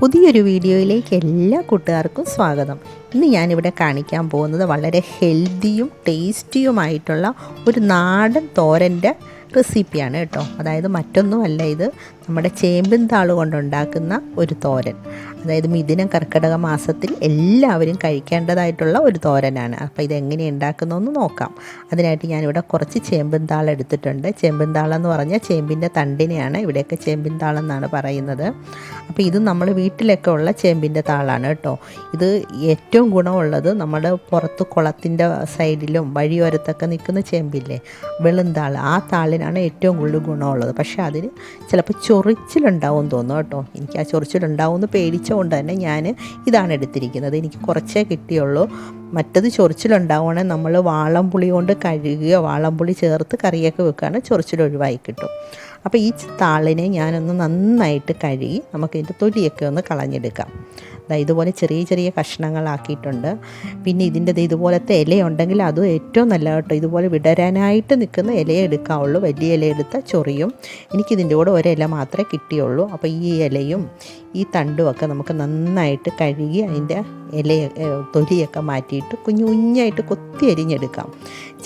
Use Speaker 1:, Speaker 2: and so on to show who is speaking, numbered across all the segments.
Speaker 1: പുതിയൊരു വീഡിയോയിലേക്ക് എല്ലാ കൂട്ടുകാർക്കും സ്വാഗതം. ഇന്ന് ഞാനിവിടെ കാണിക്കാൻ പോകുന്നത് വളരെ ഹെൽത്തിയും ടേസ്റ്റിയുമായിട്ടുള്ള ഒരു നാടൻ തോരന്റെ റെസിപ്പിയാണ് കേട്ടോ. അതായത് മറ്റൊന്നുമല്ല ഇത്. നമ്മുടെ ചേമ്പിൻ താൾ കൊണ്ടുണ്ടാക്കുന്ന ഒരു തോരൻ. അതായത് മിഥുനം കർക്കിടക മാസത്തിൽ എല്ലാവരും കഴിക്കേണ്ടതായിട്ടുള്ള ഒരു തോരനാണ്. അപ്പോൾ ഇതെങ്ങനെ ഉണ്ടാക്കുന്നതെന്ന് നോക്കാം. അതിനായിട്ട് ഞാനിവിടെ കുറച്ച് ചേമ്പിൻ താൾ എടുത്തിട്ടുണ്ട്. ചേമ്പിൻ എന്ന് പറഞ്ഞാൽ ചേമ്പിന്റെ തണ്ടിനെയാണ്. ഇവിടെയൊക്കെ ചേമ്പിൻ താളെന്നാണ് പറയുന്നത്. അപ്പോൾ ഇത് നമ്മൾ വീട്ടിലൊക്കെ ഉള്ള ചേമ്പിന്റെ താളാണ് കേട്ടോ. ഇത് ഏറ്റവും ഗുണമുള്ളത് നമ്മുടെ പുറത്ത് കുളത്തിന്റെ സൈഡിലും വഴിയോരത്തൊക്കെ നിൽക്കുന്ന ചേമ്പില്ലേ വെളുന്താൾ ആ താളിനാണ് ഏറ്റവും കൂടുതൽ ഗുണമുള്ളത്. പക്ഷേ അതിന് ചിലപ്പോൾ ചൊറിച്ചിലുണ്ടാവും തോന്നുന്നു കേട്ടോ. എനിക്ക് ആ ചൊറിച്ചിലുണ്ടാവും എന്ന് പേടിച്ചുകൊണ്ട് തന്നെ ഞാൻ ഇതാണ് എടുത്തിരിക്കുന്നത്. എനിക്ക് കുറച്ചേ കിട്ടിയുള്ളൂ. മറ്റത് ചൊറിച്ചിലുണ്ടാവുകയാണെങ്കിൽ നമ്മൾ വാളംപുളി കൊണ്ട് കഴുകുകയോ വാളംപുളി ചേർത്ത് കറിയൊക്കെ വെക്കുകയാണെങ്കിൽ ചൊറിച്ചിൽ ഒഴിവായി കിട്ടും. അപ്പോൾ ഈ താളിനെ ഞാനൊന്ന് നന്നായിട്ട് കഴുകി നമുക്കിതിന്റെ തൊലിയൊക്കെ ഒന്ന് കളഞ്ഞെടുക്കാം. ഇതുപോലെ ചെറിയ ചെറിയ കഷ്ണങ്ങളാക്കിയിട്ടുണ്ട്. പിന്നെ ഇതിന്റെ ഇതുപോലത്തെ ഇലയുണ്ടെങ്കിൽ അത് ഏറ്റവും നല്ല കേട്ടോ. ഇതുപോലെ വിടരാനായിട്ട് നിൽക്കുന്ന ഇലയെ എടുക്കാവുള്ളൂ. വലിയ ഇല എടുത്ത ചൊറിയും. എനിക്കിതിന്റെ കൂടെ ഒരില മാത്രമേ കിട്ടിയുള്ളൂ. അപ്പോൾ ഈ ഇലയും ഈ തണ്ടുമൊക്കെ നമുക്ക് നന്നായിട്ട് കഴുകി അതിന്റെ ഇല തൊലിയൊക്കെ മാറ്റിയിട്ട് കുഞ്ഞു കുഞ്ഞായിട്ട് കൊത്തി അരിഞ്ഞെടുക്കാം.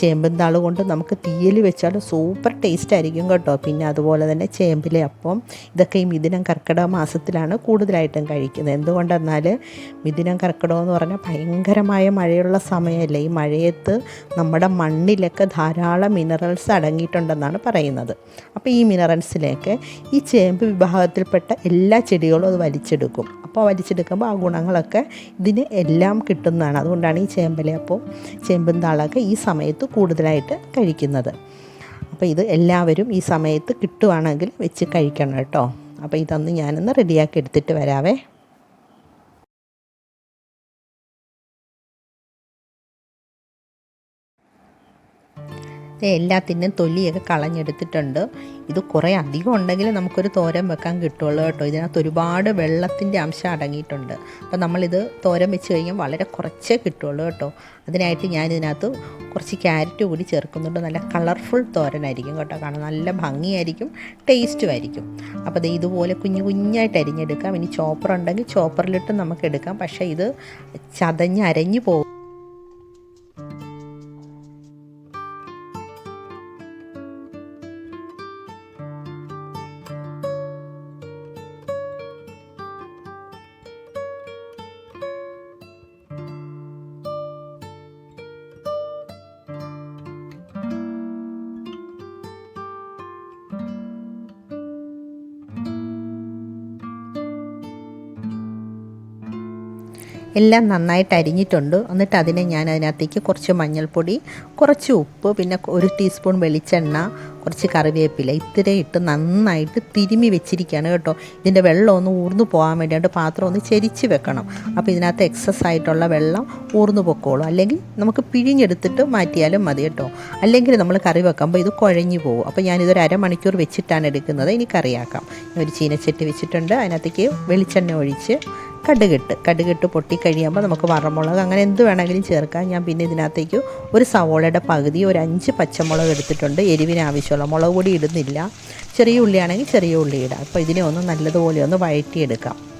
Speaker 1: ചേമ്പൻ താൾ കൊണ്ട് നമുക്ക് തീയൽ വെച്ചാൽ സൂപ്പർ ടേസ്റ്റ് ആയിരിക്കും കേട്ടോ. പിന്നെ അതുപോലെ തന്നെ ചേമ്പിലെ അപ്പം ഇതൊക്കെ ഈ മിഥുനം കർക്കിടക മാസത്തിലാണ് കൂടുതലായിട്ടും കഴിക്കുന്നത്. എന്തുകൊണ്ടെന്നാൽ മിഥുനം കർക്കിടകം എന്ന് പറഞ്ഞാൽ ഭയങ്കരമായ മഴയുള്ള സമയമല്ലേ? ഈ മഴയത്ത് നമ്മുടെ മണ്ണിലൊക്കെ ധാരാളം മിനറൽസ് അടങ്ങിയിട്ടുണ്ടെന്നാണ് പറയുന്നത്. അപ്പോൾ ഈ മിനറൽസിലേക്ക് ഈ ചേമ്പ് വിഭാഗത്തിൽപ്പെട്ട എല്ലാ ചെടികളും അത് വലിച്ചെടുക്കും. അപ്പോൾ വലിച്ചെടുക്കുമ്പോൾ ആ ഗുണങ്ങളൊക്കെ ഇതിന് എല്ലാം കിട്ടുന്നതാണ്. അതുകൊണ്ടാണ് ഈ ചേമ്പലയപ്പോൾ ചേമ്പും താളൊക്കെ ഈ സമയത്ത് കൂടുതലായിട്ട് കഴിക്കുന്നത്. അപ്പോൾ ഇത് എല്ലാവരും ഈ സമയത്ത് കിട്ടുവാണെങ്കിൽ വെച്ച് കഴിക്കണം കേട്ടോ. അപ്പോൾ ഇതൊന്ന് ഞാനൊന്ന് റെഡിയാക്കി എടുത്തിട്ട് വരാവേ. എല്ലാത്തിനും തൊലിയൊക്കെ കളഞ്ഞെടുത്തിട്ടുണ്ട്. ഇത് കുറേ അധികം ഉണ്ടെങ്കിൽ നമുക്കൊരു തോരൻ വെക്കാൻ കിട്ടുള്ളൂ കേട്ടോ. ഇതിനകത്ത് ഒരുപാട് വെള്ളത്തിന്റെ അംശം അടങ്ങിയിട്ടുണ്ട്. അപ്പോൾ നമ്മളിത് തോരൻ വെച്ച് കഴിഞ്ഞാൽ വളരെ കുറച്ചേ കിട്ടുള്ളൂ കേട്ടോ. അതിനായിട്ട് ഞാൻ ഇതിനകത്ത് കുറച്ച് ക്യാരറ്റ് കൂടി ചേർക്കുന്നുണ്ട്. നല്ല കളർഫുൾ തോരനായിരിക്കും കേട്ടോ. കാരണം നല്ല ഭംഗിയായിരിക്കും ടേസ്റ്റും ആയിരിക്കും അപ്പോൾ ഇത് ഇതുപോലെ കുഞ്ഞു കുഞ്ഞായിട്ട് അരിഞ്ഞെടുക്കാം. ഇനി ചോപ്പർ ഉണ്ടെങ്കിൽ ചോപ്പറിലിട്ട് നമുക്ക് എടുക്കാം. പക്ഷേ ഇത് ചതഞ്ഞ് അരഞ്ഞു പോകും. എല്ലാം നന്നായിട്ട് അരിഞ്ഞിട്ടുണ്ട്. എന്നിട്ട് അതിനെ ഞാൻ അതിനകത്തേക്ക് കുറച്ച് മഞ്ഞൾപ്പൊടി കുറച്ച് ഉപ്പ് പിന്നെ ഒരു ടീസ്പൂൺ വെളിച്ചെണ്ണ കുറച്ച് കറിവേപ്പില ഇത്രയും ഇട്ട് നന്നായിട്ട് തിരുമി വെച്ചിരിക്കുകയാണ് കേട്ടോ. ഇതിന്റെ വെള്ളം ഒന്ന് ഊർന്നു പോകാൻ വേണ്ടിയിട്ട് പാത്രം ഒന്ന് ചെരിച്ച് വെക്കണം. അപ്പോൾ ഇതിനകത്ത് എക്സസ് ആയിട്ടുള്ള വെള്ളം ഊർന്നു പൊക്കോളും. അല്ലെങ്കിൽ നമുക്ക് പിഴിഞ്ഞെടുത്തിട്ട് മാറ്റിയാലും മതി കേട്ടോ. അല്ലെങ്കിൽ നമ്മൾ കറി വെക്കുമ്പോൾ ഇത് കുഴഞ്ഞു പോകും. അപ്പോൾ ഞാനിതൊരു അരമണിക്കൂർ വെച്ചിട്ടാണ് എടുക്കുന്നത്. ഇനി കറിയാക്കാം. ഒരു ചീനച്ചട്ടി വെച്ചിട്ടുണ്ട്. അതിനകത്തേക്ക് വെളിച്ചെണ്ണ ഒഴിച്ച് കടുകിട്ട്. കടുകിട്ട് പൊട്ടിക്കഴിയുമ്പോൾ നമുക്ക് വറമുളക് അങ്ങനെ എന്ത് വേണമെങ്കിലും ചേർക്കാം. ഞാൻ പിന്നെ ഇതിനകത്തേക്ക് ഒരു സവോളയുടെ പകുതി ഒരു അഞ്ച് പച്ചമുളക് എടുത്തിട്ടുണ്ട്. എരിവിന് ആവശ്യമുള്ള മുളക് പൊടി ഇടുന്നില്ല. ചെറിയ ഉള്ളിയാണെങ്കിൽ ചെറിയ ഉള്ളി ഇടാം. അപ്പോൾ ഇതിനെ ഒന്ന് നല്ലതുപോലെ ഒന്ന് വഴറ്റിയെടുക്കാം.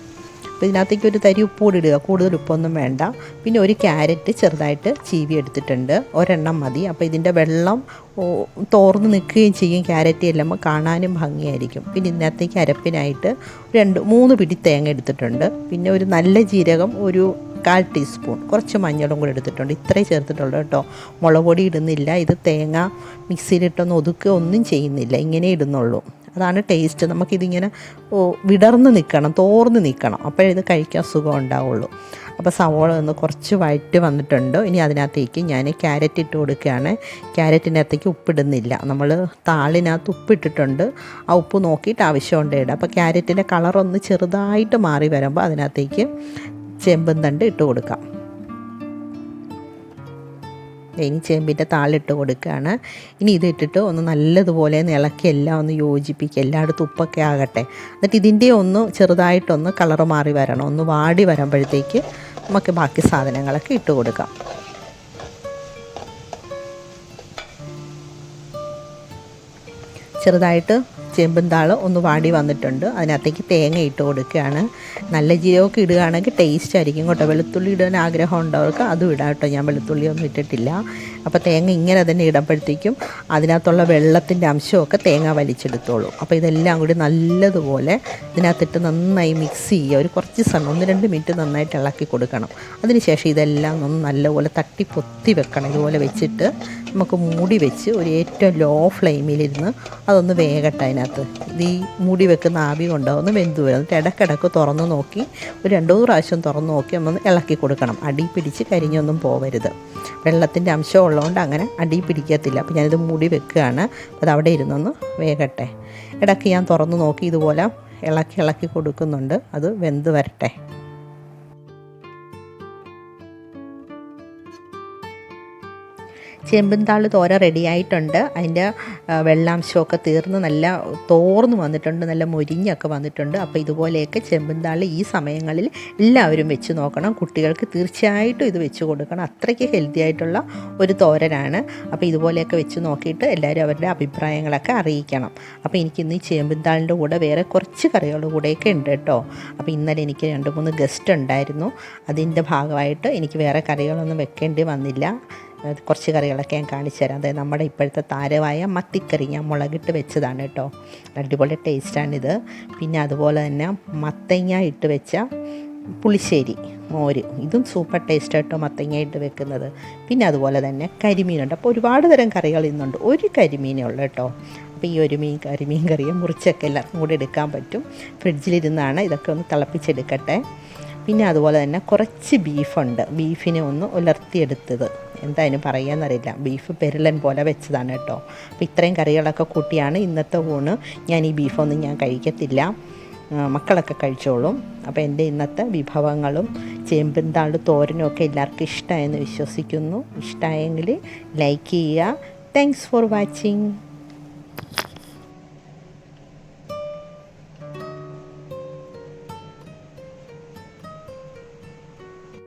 Speaker 1: അപ്പോൾ ഇതിനകത്തേക്ക് ഒരു തരി ഉപ്പ് കൂടി ഇടുക. കൂടുതൽ ഉപ്പൊന്നും വേണ്ട. പിന്നെ ഒരു ക്യാരറ്റ് ചെറുതായിട്ട് ചീവി എടുത്തിട്ടുണ്ട്. ഒരെണ്ണം മതി. അപ്പോൾ ഇതിന്റെ വെള്ളം തോർന്ന് നിൽക്കുകയും ചെയ്യും. ക്യാരറ്റ് എല്ലാം കാണാനും ഭംഗിയായിരിക്കും. പിന്നെ ഇതിനകത്തേക്ക് അരപ്പിനായിട്ട് രണ്ട് മൂന്ന് പിടി തേങ്ങ എടുത്തിട്ടുണ്ട്. പിന്നെ ഒരു നല്ല ജീരകം ഒരു കാൽ ടീസ്പൂൺ. കുറച്ച് മഞ്ഞളും കൂടി എടുത്തിട്ടുണ്ട്. ഇത്രയും ചേർത്തിട്ടുള്ളൂ കേട്ടോ. മുളക് പൊടി ഇടുന്നില്ല. ഇത് തേങ്ങ മിക്സിയിലിട്ടൊന്ന് ഒതുക്കുക ഒന്നും ചെയ്യുന്നില്ല. ഇങ്ങനെ ഇടുന്നുള്ളൂ. അതാണ് ടേസ്റ്റ് നമുക്കിതിങ്ങനെ വിടർന്ന് നിൽക്കണം തോർന്ന് നിൽക്കണം അപ്പോഴിത് കഴിക്കാൻ സുഖം ഉണ്ടാവുള്ളൂ. അപ്പോൾ സവോള ഒന്ന് കുറച്ച് വഴറ്റ് വന്നിട്ടുണ്ട്. ഇനി അതിനകത്തേക്ക് ഞാൻ ക്യാരറ്റ് ഇട്ട് കൊടുക്കുകയാണ്. ക്യാരറ്റിനകത്തേക്ക് ഉപ്പിടുന്നില്ല. നമ്മൾ താളിനകത്ത് ഉപ്പിട്ടിട്ടുണ്ട്. ആ ഉപ്പ് നോക്കിയിട്ട് ആവശ്യമുണ്ട് ഇടാം. അപ്പോൾ ക്യാരറ്റിന്റെ കളറൊന്ന് ചെറുതായിട്ട് മാറി വരുമ്പോൾ അതിനകത്തേക്ക് ചെമ്പും തണ്ട് ഇട്ട് കൊടുക്കാം. ഇനി ചേമ്പിന്റെ താളിട്ട് കൊടുക്കുകയാണ് ഇനി ഇതിട്ടിട്ട് ഒന്ന് നല്ലതുപോലെ ഇളക്കി എല്ലാം ഒന്ന് യോജിപ്പിക്കുക എല്ലായിടത്തും ഉപ്പൊക്കെ ആകട്ടെ. എന്നിട്ട് ഇതിന്റെ ഒന്ന് ചെറുതായിട്ടൊന്ന് കളറ് മാറി വരണം. ഒന്ന് വാടി വരുമ്പോഴത്തേക്ക് നമുക്ക് ബാക്കി സാധനങ്ങളൊക്കെ ഇട്ട് കൊടുക്കാം. ചെറുതായിട്ട് ചേമ്പും ഒന്ന് വാടി വന്നിട്ടുണ്ട്. അതിനകത്തേക്ക് തേങ്ങ ഇട്ട് കൊടുക്കുകയാണ്. നല്ല ജീരകമൊക്കെ ഇടുകയാണെങ്കിൽ ടേസ്റ്റ് ആയിരിക്കും കേട്ടോ. വെളുത്തുള്ളി ഇടാൻ ആഗ്രഹം ഉണ്ടവർക്ക് അതും ഇടാം കേട്ടോ. ഞാൻ വെളുത്തുള്ളി ഒന്നും ഇട്ടിട്ടില്ല. അപ്പോൾ തേങ്ങ ഇങ്ങനെ തന്നെ ഇടുമ്പോഴത്തേക്കും അതിനകത്തുള്ള വെള്ളത്തിന്റെ അംശമൊക്കെ തേങ്ങ വലിച്ചെടുത്തോളൂ. അപ്പോൾ ഇതെല്ലാം കൂടി നല്ലതുപോലെ ഇതിനകത്തിട്ട് നന്നായി മിക്സ് ചെയ്യുക. ഒരു കുറച്ച് സമയം ഒന്ന് രണ്ട് മിനിറ്റ് നന്നായിട്ട് ഇളക്കി കൊടുക്കണം. അതിനുശേഷം ഇതെല്ലാം ഒന്ന് നല്ലപോലെ തട്ടി പൊത്തി വെക്കണം. ഇതുപോലെ വെച്ചിട്ട് നമുക്ക് മൂടി വെച്ച് ഒരു ഏറ്റവും ലോ ഫ്ലെയിമിലിരുന്ന് അതൊന്ന് വേകട്ടെ അതിനകത്ത്. ഇത് ഈ മൂടി വെക്കുന്ന ആവി കൊണ്ടാവുന്ന വെന്ത് വരും. എന്നിട്ട് ഇടക്കിടക്ക് തുറന്ന് നോക്കി ഒരു രണ്ടോ പ്രാവശ്യം തുറന്ന് നോക്കി നമ്മൾ ഇളക്കി കൊടുക്കണം. അടി പിടിച്ച് കരിഞ്ഞൊന്നും പോവരുത്. വെള്ളത്തിന്റെ അംശം ഉള്ളതുകൊണ്ട് അങ്ങനെ അടി പിടിക്കത്തില്ല. അപ്പോൾ ഞാനിത് മൂടി വെക്കുകയാണ്. അത് അവിടെ ഇരുന്നൊന്ന് വേകട്ടെ. ഇടയ്ക്ക് ഞാൻ തുറന്ന് നോക്കി ഇതുപോലെ ഇളക്കി ഇളക്കി കൊടുക്കുന്നുണ്ട്. അത് വെന്ത് വരട്ടെ. ചെമ്പുംതാൾ തോര റെഡിയായിട്ടുണ്ട്. അതിന്റെ വെള്ളാംശമൊക്കെ തീർന്ന് നല്ല തോർന്ന് വന്നിട്ടുണ്ട്. നല്ല മൊരിഞ്ഞൊക്കെ വന്നിട്ടുണ്ട്. അപ്പോൾ ഇതുപോലെയൊക്കെ ചെമ്പുംതാൾ ഈ സമയങ്ങളിൽ എല്ലാവരും വെച്ച് നോക്കണം. കുട്ടികൾക്ക് തീർച്ചയായിട്ടും ഇത് വെച്ച് കൊടുക്കണം. അത്രയ്ക്ക് ഹെൽത്തി ആയിട്ടുള്ള ഒരു തോരനാണ്. അപ്പോൾ ഇതുപോലെയൊക്കെ വെച്ച് നോക്കിയിട്ട് എല്ലാവരും അവരുടെ അഭിപ്രായങ്ങളൊക്കെ അറിയിക്കണം. അപ്പോൾ എനിക്കിന്ന് ഈ ചേമ്പിന്താളിന്റെ കൂടെ വേറെ കുറച്ച് കറികളുടെ കൂടെയൊക്കെ ഉണ്ട് കേട്ടോ. അപ്പോൾ ഇന്നലെ എനിക്ക് രണ്ട് മൂന്ന് ഗസ്റ്റ് ഉണ്ടായിരുന്നു. അതിന്റെ ഭാഗമായിട്ട് എനിക്ക് വേറെ കറികളൊന്നും വെക്കേണ്ടി വന്നില്ല. കുറച്ച് കറികളൊക്കെ ഞാൻ കാണിച്ചു തരാം. അതായത് നമ്മുടെ ഇപ്പോഴത്തെ താരമായ മത്തിക്കറി ഞാൻ മുളകിട്ട് വെച്ചതാണ് കേട്ടോ. അടിപൊളി ടേസ്റ്റാണിത്. പിന്നെ അതുപോലെ തന്നെ മത്തങ്ങ ഇട്ട് വെച്ച പുളിശ്ശേരി മോര്. ഇതും സൂപ്പർ ടേസ്റ്റ് കേട്ടോ മത്തങ്ങ ഇട്ട് വെക്കുന്നത്. പിന്നെ അതുപോലെ തന്നെ കരിമീനുണ്ട്. അപ്പോൾ ഒരുപാട് തരം കറികൾ ഇന്നുണ്ട്. ഒരു കരിമീനേ ഉള്ളൂ കേട്ടോ. അപ്പോൾ ഈ ഒരു മീൻ കരിമീൻ കറിയും മുറിച്ചൊക്കെ എല്ലാവർക്കും കൂടി എടുക്കാൻ പറ്റും. ഫ്രിഡ്ജിലിരുന്നാണ് ഇതൊക്കെ ഒന്ന് തിളപ്പിച്ചെടുക്കട്ടെ. പിന്നെ അതുപോലെ തന്നെ കുറച്ച് ബീഫുണ്ട്. ബീഫിനെ ഒന്ന് ഉലർത്തിയെടുത്തത്. എന്താ അതിന് പറയാന്നറിയില്ല. ബീഫ് പെരളൻ പോലെ വെച്ചതാണ് കേട്ടോ. അപ്പോൾ ഇത്രയും കറികളൊക്കെ കൂട്ടിയാണ് ഇന്നത്തെ ഊണ്. ഞാൻ ഈ ബീഫൊന്നും ഞാൻ കഴിക്കത്തില്ല. മക്കളൊക്കെ കഴിച്ചോളും. അപ്പോൾ എന്റെ ഇന്നത്തെ വിഭവങ്ങളും ചേമ്പിന്താൾ തോരനും ഒക്കെ എല്ലാവർക്കും ഇഷ്ടമായെന്ന് വിശ്വസിക്കുന്നു. ഇഷ്ടമായെങ്കിൽ ലൈക്ക് ചെയ്യുക. Thanks for watching